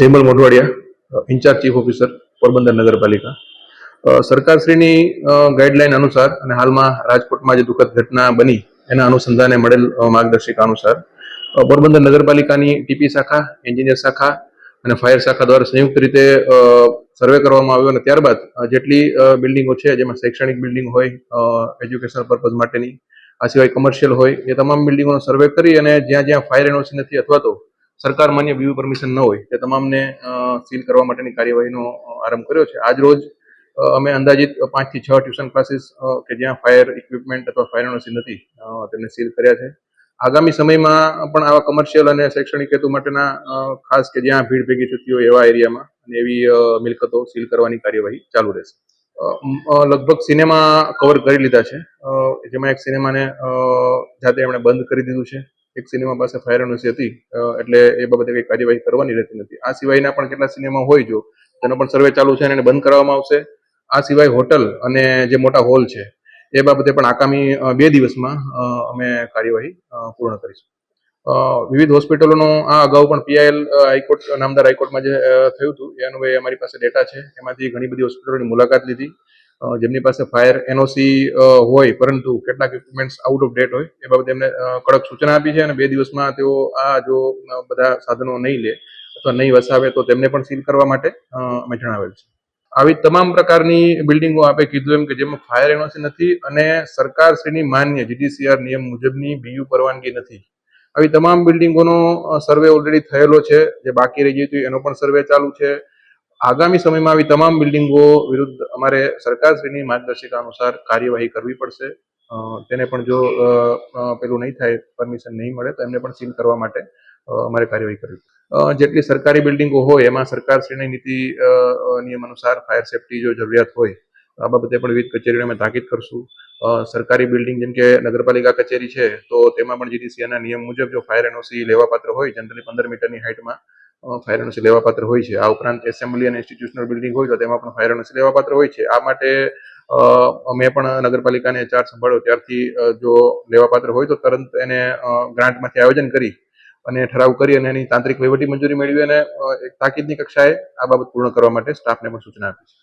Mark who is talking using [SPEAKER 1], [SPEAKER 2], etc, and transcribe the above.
[SPEAKER 1] Jaymal Modhwadia incharge chief officer Porbandar નગરપાલિકા. સરકારશ્રીની guideline અનુસાર અને હાલમાં રાજકોટમાં જે દુઃખદ ઘટના બની, એના અનુસંધાને મળેલ માર્ગદર્શિકા અનુસાર પોરબંદર નગરપાલિકાની ટીપી શાખા, એન્જિનિયર શાખા અને ફાયર શાખા દ્વારા સંયુક્ત રીતે સર્વે કરવામાં આવ્યો અને ત્યારબાદ જેટલી બિલ્ડિંગો છે, જેમાં શૈક્ષણિક બિલ્ડિંગ હોય એજ્યુકેશનલ પર્પઝ માટેની, આ સિવાય કમર્શિયલ હોય, એ તમામ બિલ્ડિંગોનો સર્વે કરી અને જ્યાં જ્યાં ફાયર એનઓસી નથી અથવા તો સરકાર માન્ય વ્યૂ પરમિશન ન હોય તે તમામને સીલ કરવા માટેની કાર્યવાહીનો આરંભ કર્યો છે. આજ રોજ અમે અંદાજિત પાંચથી છ ટ્યુશન ક્લાસીસ કે જ્યાં ફાયર ઇક્વિપમેન્ટ અથવા ફાયર એનઓસી નથી તેમને સીલ કર્યા છે. આગામી સમયમાં પણ આવા કમર્શિયલ અને શૈક્ષણિક હેતુ માટેના ખાસ કે જ્યાં ભીડ ભેગી થતી હોય એવા એરિયામાં અને એવી મિલકતો સીલ કરવાની કાર્યવાહી ચાલુ રહેશે. લગભગ સિનેમા કવર કરી લીધા છે. જેમાં એક સિનેમાને જાતે એમણે બંધ કરી દીધું છે. એક સિનેમા પાસે ફાયર એનઓસી હતી. એટલે એ બાબતે કઈ કાર્યવાહી કરવાની રહેતી નથી. આ સિવાયના પણ કેટલા સિનેમા હોય જો, તેનો પણ સર્વે ચાલુ છે અને એને બંધ કરવામાં આવશે. આ સિવાય હોટલ અને જે મોટા હોલ છે, એ બાબતે પણ આગામી બે દિવસમાં અમે કાર્યવાહી પૂર્ણ કરીશું. વિવિધ હોસ્પિટલોનો આ અગાઉ પણ પીઆઈએલ હાઈકોર્ટ, નામદાર હાઈકોર્ટમાં જે થયું હતું, એ અન્વયે અમારી પાસે ડેટા છે. એમાંથી ઘણી બધી હોસ્પિટલોની મુલાકાત લીધી. જેમની પાસે ફાયર એનઓસી હોય, પરંતુ કેટલાક ઇક્વિપમેન્ટ્સ આઉટ ઓફ ડેટ હોય, એ બાબતે એમને કડક સૂચના આપી છે અને બે દિવસમાં તેઓ આ જો બધા સાધનો નહીં લે અથવા નહીં વસાવે તો તેમને પણ સીલ કરવા માટે અમે જણાવેલ છે. આવી તમામ પ્રકારની બિલ્ડિંગો આપે કીધું એમ કે જેમાં ફાયર એનઓસી નથી અને સરકારશ્રીની માન્ય જીડીસીઆર નિયમ મુજબની બીયુ પરવાનગી નથી. આવી તમામ બિલ્ડિંગોનો સર્વે ઓલરેડી થયેલો છે, જે બાકી રહી ગયું હતું, એનો પણ સર્વે ચાલુ છે. આગામી સમયમાં આવી તમામ બિલ્ડિંગો વિરુદ્ધ અમારે સરકારશ્રીની માર્ગદર્શિકા અનુસાર કાર્યવાહી કરવી પડશે. તેને પણ જો પેલું નહીં થાય, પરમિશન નહીં મળે, તો એમને પણ સીલ કરવા માટે અમારે કાર્યવાહી કરવી. જેટલી સરકારી બિલ્ડિંગો હોય, એમાં સરકારશ્રીની નીતિ નિયમ અનુસાર ફાયર સેફટી જો જરૂરિયાત હોય આ બાબતે પણ વિવિધ કચેરીઓને અમે તાકીદ કરશું. સરકારી બિલ્ડિંગ જેમ કે નગરપાલિકા કચેરી છે, તો તેમાં પણ જીડીસીઆના નિયમ મુજબ જો ફાયર એનઓસી લેવાપાત્ર હોય જનરલી પંદર મીટરની હાઇટમાં ફાયર એનઓસી લેવાપાત્ર હોય છે. આ ઉપરાંત એસેમ્બલી અને ઇન્સ્ટિટ્યુશનલ બિલ્ડિંગ હોય તો તેમાં પણ ફાયર એનઓસી લેવાપાત્ર હોય છે. આ માટે મેં પણ નગરપાલિકાને ચાર્જ સંભાળ્યો. ત્યારથી જો લેવાપાત્ર હોય તો તરત એને ગ્રાન્ટમાંથી આયોજન કરી અને ઠરાવ કરી અને એની તાંત્રિક વહીવટી મંજૂરી મેળવી અને એક તાકીદની કક્ષાએ આ બાબત પૂર્ણ કરવા માટે સ્ટાફને પણ સૂચના આપી છે.